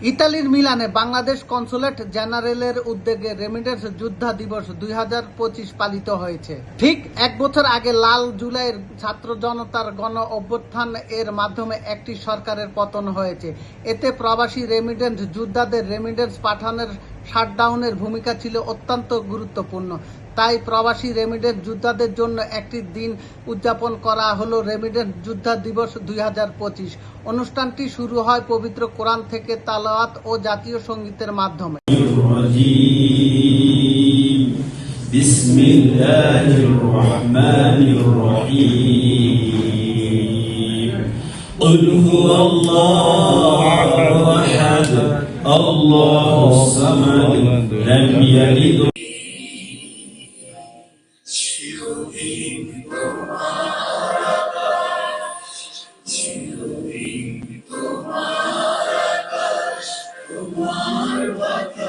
ইতালির মিলানে বাংলাদেশ কনসুলেট জেনারেলের উদ্যোগে রেমিডেন্স যোদ্ধা দিবস দুই হাজার পঁচিশ পালিত হয়েছে। ঠিক এক বছর আগে লাল জুলাইয়ের ছাত্র জনতার গণ অভ্যুত্থান এর মাধ্যমে একটি সরকারের পতন হয়েছে। এতে প্রবাসী রেমিডেন্স যোদ্ধাদের রেমিডেন্স পাঠানোর শাটডাউনের ভূমিকা ছিল অত্যন্ত গুরুত্বপূর্ণ তাই প্রবাসী রেমিডেন্স যোদ্ধাদের জন্য একটি দিন উদযাপন করা হলো রেমিডেন্স যোদ্ধা দিবস দুই অনুষ্ঠানটি শুরু হয় পবিত্র কোরআন থেকে তালাওয়াত ও জাতীয় সঙ্গীতের মাধ্যমে الرجيم بسم الله الرحمن الرحيم قل هو الله Allahu samad lem yelid Tomar vaca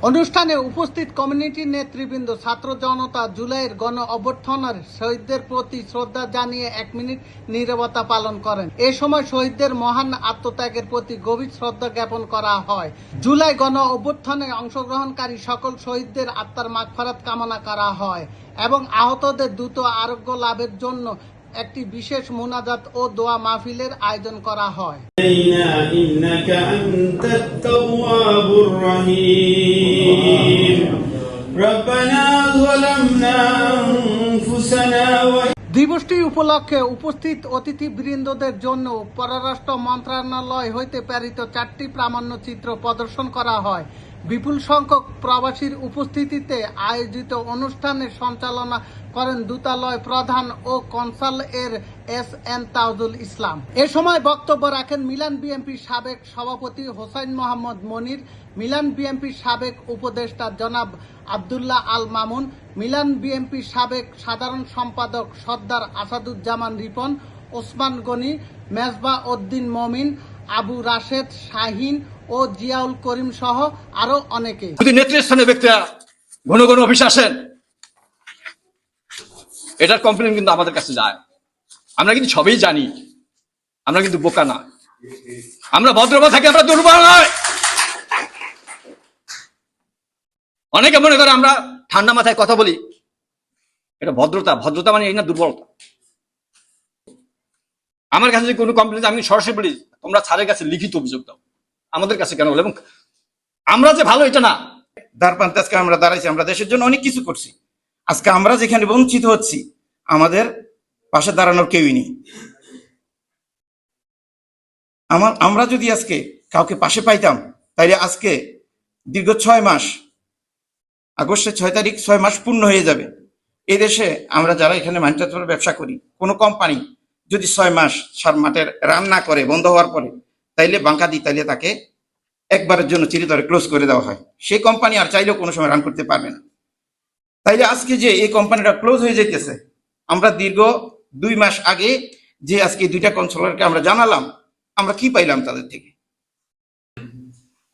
অনুষ্ঠানে উপস্থিত কমিউনিটি নেতৃবৃন্দ, ছাত্র জনতা, জুলাইয়ের গণ অভ্যর্থনার শহীদদের প্রতি শ্রদ্ধা জানিয়ে এক মিনিট নীরবতা পালন করেন। এ সময় শহীদদের মহান আত্মত্যাগের প্রতি গভীর শ্রদ্ধা জ্ঞাপন করা হয়। জুলাই গণ অভ্যুত্থানে অংশগ্রহণকারী সকল শহীদদের আত্মার মাগফারাত কামনা করা হয় এবং আহতদের দ্রুত আরোগ্য লাভের জন্য একটি বিশেষ মোনাজাত ও দোয়া মাহফিলের আয়োজন করা হয়। দিবসটি উপলক্ষে উপস্থিত অতিথিবৃন্দদের জন্য পররাষ্ট্র মন্ত্রণালয় হইতে প্রেরিত চারটি প্রামাণ্য চিত্র প্রদর্শন করা হয়। বিপুল সংখ্যক প্রবাসীর উপস্থিতিতে আয়োজিত অনুষ্ঠানের সঞ্চালনা করেন দূতালয় প্রধান ও কনসাল এর এস এন তাজুল ইসলাম। এ সময় বক্তব্য রাখেন মিলান বিএনপির সাবেক সভাপতি হোসাইন মোহাম্মদ মনির, মিলান বিএনপির সাবেক উপদেষ্টা জনাব আবদুল্লাহ আল মামুন, মিলান বিএনপির সাবেক সাধারণ সম্পাদক সর্দার আসাদুজ্জামান রিপন, ওসমান গনি, মেজবা উদ্দিন মমিন, আবু রাশেদ শাহিন ও জিয়াউল করিম সহ আরও অনেকে। যদি নেতৃস্থানীয় ব্যক্তিরা ঘন ঘন অফিস আসেন, এটার কমপ্লেন কিন্তু আমাদের কাছে যায়। আমরা কিন্তু সবই জানি, আমরা কিন্তু বোকা না। আমরা ভদ্রবা থাকি, আমরা দুর্বল নয়। অনেকে মনে করে আমরা ঠান্ডা মাথায় কথা বলি। এটা ভদ্রতা ভদ্রতা মানে এই না দুর্বলতা। আমার কাছে কোনো কমপ্লেন আমি সরাসরি বলি, তোমরা স্যারের কাছে লিখিত অভিযোগ দাও। আমাদের কাছে কেন বলে এবং আমরা যে ভালো, এটা না। দ্বারপ্রান্তে আজকে আমরা দাঁড়াইছি, আমরা দেশের জন্য অনেক কিছু করছি। আজকে আমরা যেখানে বঞ্চিত হচ্ছি, আমাদের পাশে দাঁড়ানোর কেউই নেই। আমার, আমরা যদি আজকে কাউকে পাশে পাইতাম, তাইলে আজকে দীর্ঘ ছয় মাস, আগস্টের ছয় তারিখ ছয় মাস পূর্ণ হয়ে যাবে। এই দেশে আমরা যারা এখানে ম্যানুফ্যাকচার ব্যবসা করি, কোনো কোম্পানি যদি ছয় মাস সার মাঠের রান না করে, বন্ধ হওয়ার পরে তাইলে বাঙ্কা দিই তাইলে তাকে একবারের জন্য চিরিতরে ক্লোজ করে দেওয়া হয়। সেই কোম্পানি আর চাইলেও কোনো সময় রান করতে পারবে না। তাইলে আজকে যে এই কোম্পানিটা ক্লোজ হয়ে যাইতেছে, আমরা দীর্ঘ দুই মাস আগে যে আজকে দুইটা কনসোলারকে আমরা জানালাম, আমরা কি পাইলাম তাদের থেকে?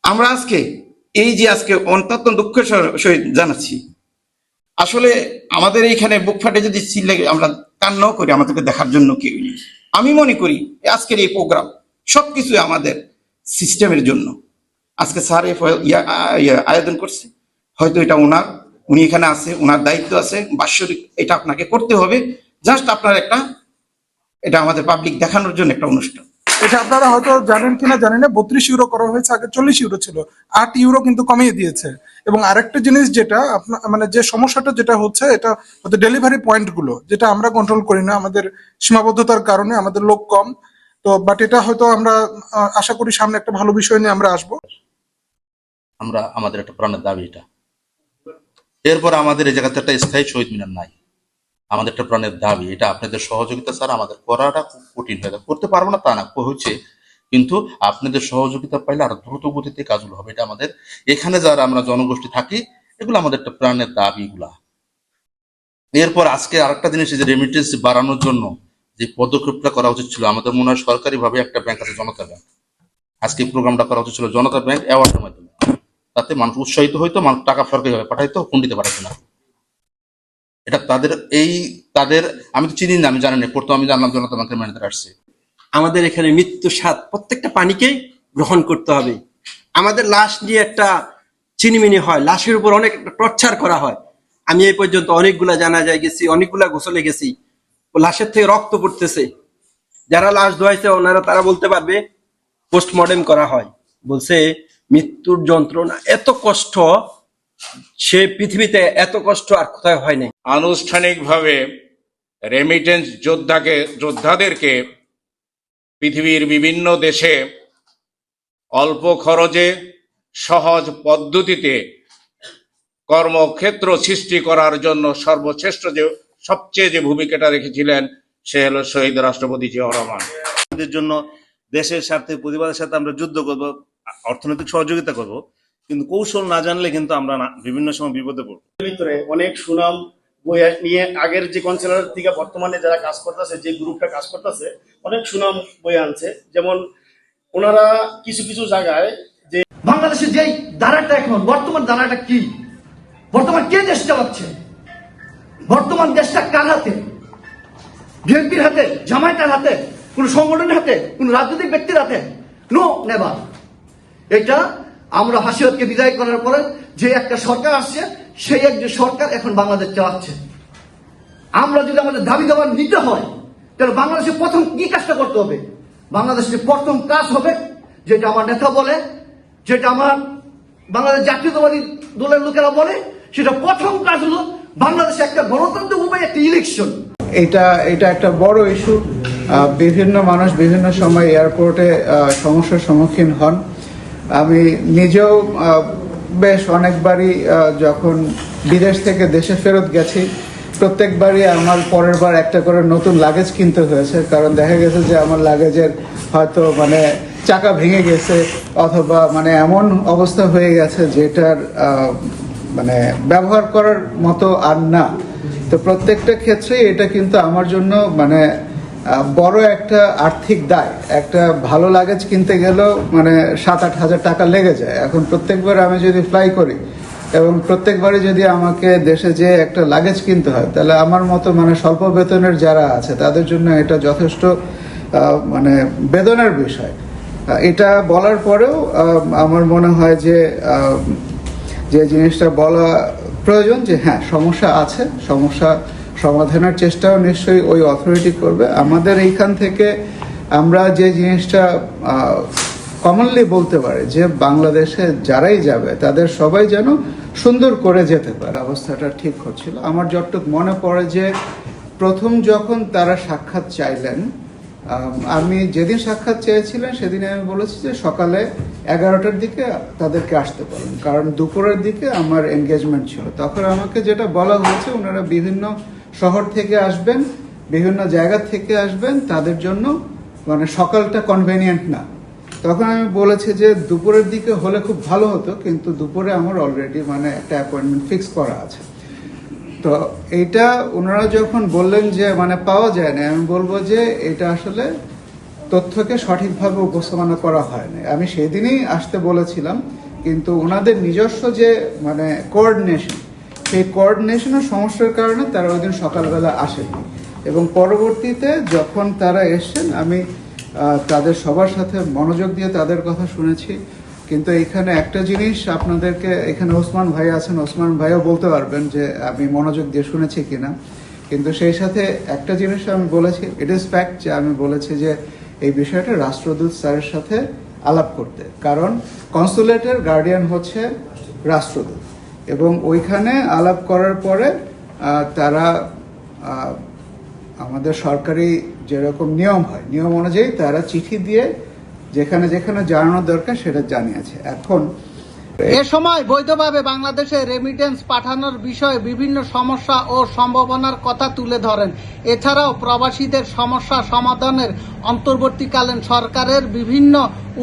আমরা আজকে এই যে আজকে দুঃখের সহ- সহিত জানাচ্ছি। আসলে আমাদের এইখানে বুক ফাটে যদি চিল্লে আমরা কান্নাও করি আমাদেরকে দেখার জন্য কেউ নেই। আমি মনে করি আজকের এই প্রোগ্রাম সবকিছু আমাদের সিস্টেমের জন্য। আজকে স্যার আয়োজন করছে। হয়তো এটা ওনার উনি এখানে আছে ওনার দায়িত্ব আছে। বাৎসরিক এটা আপনাকে করতে হবে। জাস্ট আপনার একটা এটা আমাদের পাবলিক দেখানোর জন্য একটা অনুষ্ঠান। এটা আপনারা হয়তো জানেন কিনা জানি না। বত্রিশ ইউরো করা হয়েছে, আগে চল্লিশ ইউরো ছিল। আট ইউরো কিন্তু কমিয়ে দিয়েছে। এবং আরেকটা জিনিস যেটা আপনার মানে যে সমস্যাটা যেটা হচ্ছে, এটা ডেলিভারি পয়েন্টগুলো, যেটা আমরা কন্ট্রোল করি না। আমাদের সীমাবদ্ধতার কারণে আমাদের লোক কম। তো বাট এটা হয়তো আমরা আশা করি সামনে একটা ভালো বিষয় নিয়ে আমরা আসব। আমরা, আমাদের একটা প্রাণের দাবি এটা। এরপর আমাদের এই জায়গাতে একটা স্থায়ী শহীদ মিনার নাই। আমাদের একটা প্রাণের দাবি এটা। আপনাদের সহযোগিতা স্যার আমাদের করাটা খুব কঠিন হয়ে যাবে করতে পারব না তা না হচ্ছে কিন্তু আপনাদের সহযোগিতা পাইলে আরও দ্রুত গতিতে কাজগুলো হবে। এটা আমাদের, এখানে যারা আমরা জনগোষ্ঠী থাকি, এগুলো আমাদের একটা প্রাণের দাবি এগুলা এরপর আজকে আরেকটা জিনিস যে রেমিটেন্স বাড়ানোর জন্য। যে পদক্ষেপটা করা উচিত ছিল, আমাদের মনে হয় সরকারিভাবে একটা ব্যাংক আছে জনতা ব্যাংক আজকে প্রোগ্রামটা করা উচিত ছিল জনতা ব্যাংক অ্যাওয়ার্ডের মাধ্যমে। তাতে মানুষ উৎসাহিত হইতো, মানুষ টাকা সরকারিভাবে পাঠাইতো হুন্ডিতে পাঠাইতো না। এটা তাদের এই, তাদের, আমি তো চিনি না, আমি জানি না, প্রথম আমি জানলাম জনতা ব্যাংকের ম্যানেজার আসছে। আমাদের এখানে মৃত্যু স্বাদ প্রত্যেকটা পানিকেই গ্রহণ করতে হবে। আমাদের লাশ নিয়ে একটা চিনিমিনি হয়, লাশের উপর অনেক টর্চার করা হয়। আমি এই পর্যন্ত অনেকগুলা জানা যায় গেছি, অনেকগুলা গোসলে গেছি। লাশের থেকে রক্ত পড়তেছে। যারা লাশ ধোয়াইছে, ওনারা তারা বলতে পারবে পোস্টমর্টেম করা হয়। বলছে, মৃত্যুর যন্ত্রণা, এত কষ্ট, সে পৃথিবীতে এত কষ্ট আর কোথায় হয় নাই। আনুষ্ঠানিকভাবে রেমিটেন্স যোদ্ধাকে, যোদ্ধাদেরকে পৃথিবীর বিভিন্ন দেশে অল্প খরচে সহজ পদ্ধতিতে কর্মক্ষেত্র সৃষ্টি করার জন্য সর্বশ্রেষ্ঠ যে সবচেয়ে যে ভূমিকাটা রেখেছিলেন সে হলো শহীদ রাষ্ট্রপতি জিয়াউর রহমান। আমাদের জন্য দেশের স্বার্থে প্রতিবাদের সাথে আমরা যুদ্ধ করব অর্থনৈতিক সহযোগিতা করব কিন্তু কৌশল না জানলে কিন্তু আমরা না- বিভিন্ন সময় বিপদে পড়ব। ভিতরে অনেক সুনাম বই নিয়ে আগের যে কনসেলার থেকে বর্তমানে যারা কাজ করতেছে যে গ্রুপটা কাজ করতেছে অনেক সুনাম বই আনছে। যেমন ওনারা কিছু কিছু জায়গায় যে বাংলাদেশের যেই ধারাটা এখন বর্তমান ধারাটা কি? বর্তমান কে দেশ চালাচ্ছে? বর্তমান দেশটা কার হাতে? বিএনপির হাতে, জামায়াতের হাতে, কোন সংগঠনের হাতে, কোন রাজনৈতিক ব্যক্তির হাতে? নো নেভার এটা আমরা হাসিরতকে বিদায় করার পরে যে একটা সরকার আসছে, সেই একজন সরকার এখন বাংলাদেশ চালাচ্ছে। আমরা যদি আমাদের দাবি দাবা নিতে হয়, তাহলে বাংলাদেশে প্রথম কি কাজটা করতে হবে? বাংলাদেশের প্রথম কাজ হবে, যেটা আমার নেতা বলে, যেটা আমার বাংলাদেশ জাতীয়তাবাদী দলের লোকেরা বলে, সেটা প্রথম কাজ হলো বাংলাদেশে একটা গণতন্ত্র উপায় একটা ইলেকশন এটা এটা একটা বড় ইস্যু বিভিন্ন মানুষ বিভিন্ন সময় এয়ারপোর্টে সমস্যার সম্মুখীন হন। আমি নিজেও বেশ অনেকবারই যখন বিদেশ থেকে দেশে ফেরত গেছি, প্রত্যেকবারই আমার পরের বার একটা করে নতুন লাগেজ কিনতে হয়েছে। কারণ দেখা গেছে যে আমার লাগেজের হয়তো মানে চাকা ভেঙে গেছে, অথবা মানে এমন অবস্থা হয়ে গেছে যেটার মানে ব্যবহার করার মতো আর না। তো প্রত্যেকটা ক্ষেত্রে এটা কিন্তু আমার জন্য মানে বড় একটা আর্থিক দায়। একটা ভালো লাগেজ কিনতে গেলেও মানে সাত আট হাজার টাকা লেগে যায়। এখন প্রত্যেকবার আমি যদি ফ্লাই করি এবং প্রত্যেকবারই যদি আমাকে দেশে যে একটা লাগেজ কিনতে হয়, তাহলে আমার মতো মানে স্বল্প বেতনের যারা আছে, তাদের জন্য এটা যথেষ্ট মানে বেদনার বিষয়। এটা বলার পরেও আমার মনে হয় যে যে জিনিসটা বলা প্রয়োজন যে হ্যাঁ সমস্যা আছে, সমস্যা সমাধানের চেষ্টাও নিশ্চয়ই ওই অথরিটি করবে। আমাদের এইখান থেকে আমরা যে জিনিসটা কমনলি বলতে পারি যে বাংলাদেশে যারাই যাবে, তাদের সবাই যেন সুন্দর করে যেতে পারে। অবস্থাটা ঠিক হচ্ছিল। আমার যতটুকু মনে পড়ে যে প্রথম যখন তারা সাক্ষাৎ চাইলেন আম, যেদিন সাক্ষাৎ চেয়েছিলেন সেদিন আমি বলেছি যে সকালে এগারোটার দিকে তাদেরকে আসতে পারেন কারণ দুপুরের দিকে আমার এনগেজমেন্ট ছিল। তখন আমাকে যেটা বলা হয়েছে ওনারা বিভিন্ন শহর থেকে আসবেন বিভিন্ন জায়গা থেকে আসবেন তাদের জন্য মানে সকালটা কনভেনিয়েন্ট না। তখন আমি বলেছি যে দুপুরের দিকে হলে খুব ভালো হতো কিন্তু দুপুরে আমার অলরেডি মানে একটা অ্যাপয়েন্টমেন্ট ফিক্স করা আছে। তো এইটা ওনারা যখন বললেন যে মানে পাওয়া যায় না, আমি বলব যে, এটা আসলে তথ্যকে সঠিকভাবে উপস্থাপনা করা হয় না আমি সেদিনই আসতে বলেছিলাম, কিন্তু ওনাদের নিজস্ব যে মানে কোঅর্ডিনেশন সেই কোঅর্ডিনেশনের সমস্যার কারণে তারা ওই দিন সকালবেলা আসেনি এবং পরবর্তীতে যখন তারা এসছেন, আমি তাদের সবার সাথে মনোযোগ দিয়ে তাদের কথা শুনেছি। কিন্তু এখানে একটা জিনিস আপনাদেরকে, এখানে ওসমান ভাই আছেন, ওসমান ভাইও বলতে পারবেন যে আমি মনোযোগ দিয়ে শুনেছি কিনা। কিন্তু সেই সাথে একটা জিনিস আমি বলেছি ইট ইজ ফ্যাক্ট যে আমি বলেছি যে এই বিষয়টা রাষ্ট্রদূত স্যারের সাথে আলাপ করতে। কারণ কনসুলেটের গার্ডিয়ান হচ্ছে রাষ্ট্রদূত। এবং ওইখানে আলাপ করার পরে তারা আমাদের সরকারি যেরকম নিয়ম হয়, নিয়ম অনুযায়ী তারা চিঠি দিয়ে যেখানে যেখানে জানানোর দরকার সেটা জানিয়েছে। এখন এ সময় বৈধভাবে বাংলাদেশে রেমিটেন্স পাঠানোর বিষয়ে বিভিন্ন সমস্যা ও সম্ভাবনার কথা তুলে ধরেন। এছাড়াও প্রবাসীদের সমস্যা সমাধানের অন্তর্বর্তীকালীন সরকারের বিভিন্ন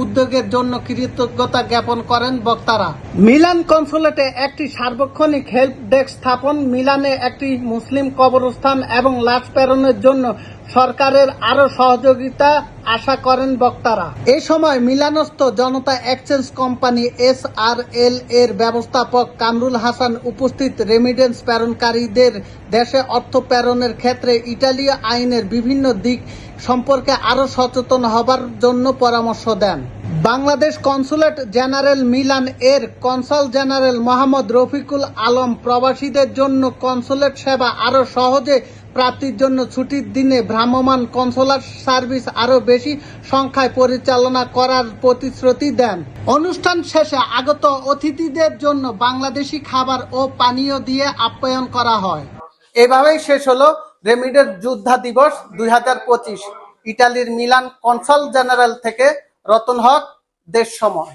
উদ্যোগের জন্য কৃতজ্ঞতা জ্ঞাপন করেন বক্তারা। মিলান কনসুলেটে একটি সার্বক্ষণিক হেল্প ডেস্ক স্থাপন, মিলানে একটি মুসলিম কবরস্থান এবং লাশ প্রেরণের জন্য সরকারের আরও সহযোগিতা আশা করেন বক্তারা। এ সময় মিলানস্থ Janata exchange company S R L এর ব্যবস্থাপক কামরুল হাসান উপস্থিত রেমিডেন্স প্রেরণকারীদের দেশে অর্থ প্রেরণের ক্ষেত্রে ইটালীয় আইনের বিভিন্ন দিক সম্পর্কে আরও সচেতন হবার জন্য পরামর্শ দেন। বাংলাদেশ কনসুলেট জেনারেল মিলান এর কনসাল জেনারেল মোহাম্মদ রফিকুল আলম প্রবাসীদের জন্য কনসুলেট সেবা আরও সহজে প্রাপ্তির জন্য ছুটির দিনে ভ্রাম্যমাণ কনসোলার সার্ভিস আরও বেশি সংখ্যায় পরিচালনা করার প্রতিশ্রুতি দেন। অনুষ্ঠান শেষে আগত অতিথিদের জন্য বাংলাদেশি খাবার ও পানীয় দিয়ে আপ্যায়ন করা হয়। এভাবেই শেষ হলো রেমিডের যোদ্ধা দিবস দুই ইটালির মিলান কনসাল জেনারেল থেকে রতন হক, দেশ সময়।